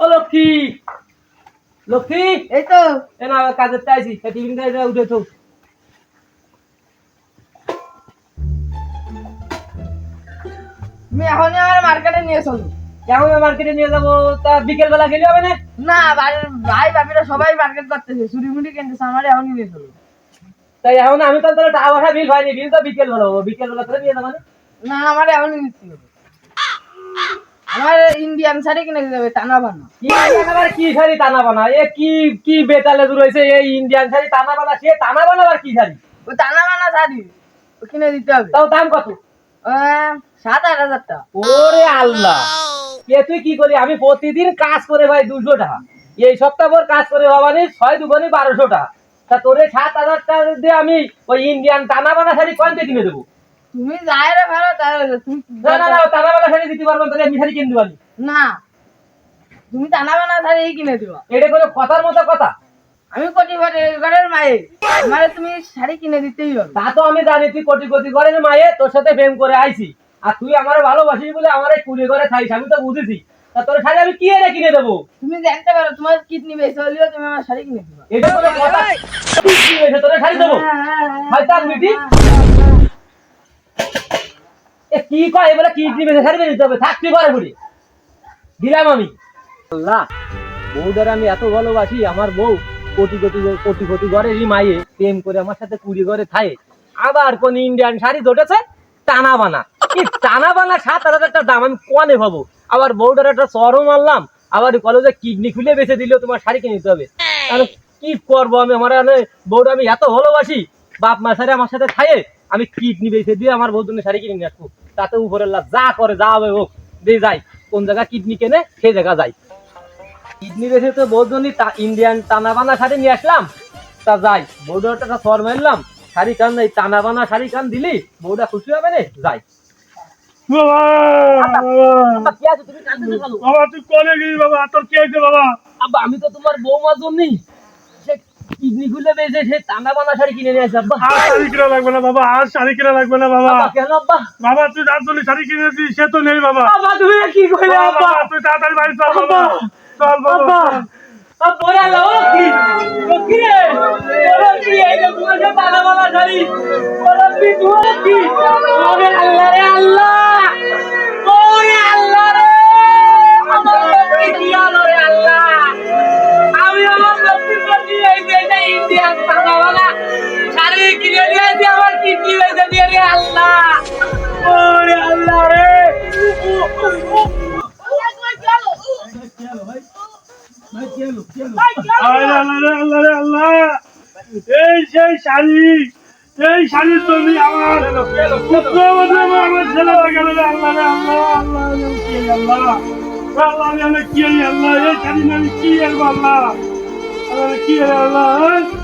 ও লক্ষ্মী! লক্ষ্মী! এই তো। এ না কাজের চাইছি টিফিন খাই উঠে তো তুমি এখনই আমার মার্কেটে নিয়ে চলো। কেমন মার্কেটে নিয়ে যাব তা বিকেল বেলা গেলে হবে না? না বাড়ির ভাই বাপিরা সবাই মার্কেট করতেছে চুরি মুড়ি কিনতেছে আমার এখনই নিয়ে চলো। তাই এখন আমি তো তাহলে টাকা পয়সা বিল হয়নি বিল তো বিকেল বেলা হব বিকেল বেলা করে নিয়ে যাব না আমার এখনই নিতে হবে। আমার ইন্ডিয়ান শাড়ি কিনে দিতে হবে টানা বানা কি শাড়ি টানা বানা এ কি কি বেতালে দূর হয়েছে? এই ইন্ডিয়ান শাড়ি টানা বানা সে টানা বানা আবার কি শাড়ি? ওই টানা বানা শাড়ি কিনে দিতে হবে। তাও দাম কত? সাত আট হাজার টাকা। ওরে আল্লাহ। কে তুই কি করি আমি প্রতিদিন কাজ করে ভাই দুশো টাকা। এই সপ্তাহ ভর কাজ করে বাবানি ছয় দুবানি বারোশো টাকা। তা তোরে সাত হাজার টাকা দিয়ে আমি ওই ইন্ডিয়ান টানা বানা শাড়ি কয়তে কিনে দেবো? তুমি যাই রে ভালো তুমি না না না টানা বানা শাড়ি দিতে পারব তাহলে আমি শাড়ি কিনতে পারি। না তুমি টানা বানা শাড়ি কিনে দিবা। এটা কোনো কথার মতো কথা। আমি কোটি ঘরের মায়ে। আমারে তুমি শাড়ি কিনে দিতেই হবে। তা তো আমি জানি তুই কোটি কোটি করে মায়ে তোর সাথে প্রেম করে আইছি। আর তুই আমার ভালোবাসিস বলে আমার এই কুড়ি করে খাইস আমি তো বুঝেছি। তা তোর শাড়ি আমি কি এনে কিনে দেবো? তুমি জানতে পারো তোমার কিডনি বেশি হলেও তুমি আমার শাড়ি কিনে দিবা। এটা কোনো কথা। তোর শাড়ি দেবো? শয়তান বেটি। কি কয়? এবারে কি দিবে শাড়ি বেরিয়ে দিতে হবে? থাক, তুই ঘুরে দিলাম আমি। আল্লাহ, বউদের আমি এত ভালোবাসি, আমার বউ কোটি কোটি কোটি কোটি ঘরেরই মায়ে, প্রেম করে আমার সাথে কুড়ি ঘরে থাকে। আবার কোন ইন্ডিয়ান শাড়ি ধরেছে? টানা বানা। কি টানা বানা সাত হাজার একটা দাম আমি কনে ভাবো? আবার বউটার একটা চরও মারলাম, আবার কলেজে কিডনি খুলে বেঁচে দিলেও তোমার শাড়ি কিনে দিতে হবে। তাহলে কি করব আমি? আমার বউটা আমি এত ভালোবাসি, বাপ মা সারে আমার সাথে খায়ে আমি কিডনি বেঁচে দিয়ে আমার বউ জন্য শাড়ি কিনে নিয়ে আসব। তাতে উপরের লাভ যা করে যা হবে হোক দিয়ে যাই। কোন জায়গা কিডনি কেনে সেই জায়গা যাই। কিডনি বেঁচে তো তা ইন্ডিয়ান টানা বানা শাড়ি নিয়ে আসলাম তা যাই। একটা সর মারলাম শাড়ি কান এই টানা বানা শাড়ি কান দিলি বউটা খুশি হবে না? যাই। বাবা তুই কলে গেলি বাবা? তোর কি বাবা? আমি তো তোমার বৌমার জন্যই কিডনি খুলে বেজে সে টানা বানা শাড়ি কিনে নিয়ে আসি আব্বা। আর শাড়ি কিনা লাগবে না বাবা আর শাড়ি কিনা লাগবে না বাবা। কেন আব্বা? বাবা তুই যার জন্য শাড়ি কিনেছিস সে তো নেই বাবা। বাবা তুমি কি কইলে আব্বা? বাবা, তুই তাড়াতাড়ি বাড়ি চল বাবা। চল বাবা। আব্বা এই যে তোমার যে টানা বানা শাড়ি। তোমার কি? এই সেই শাড়ি এই হয়ে আল্লাহ আল্লাহ কি আল্লাহ এই শাড়ি আমি কি আল্লাহ আল্লাহ কি আল্লাহ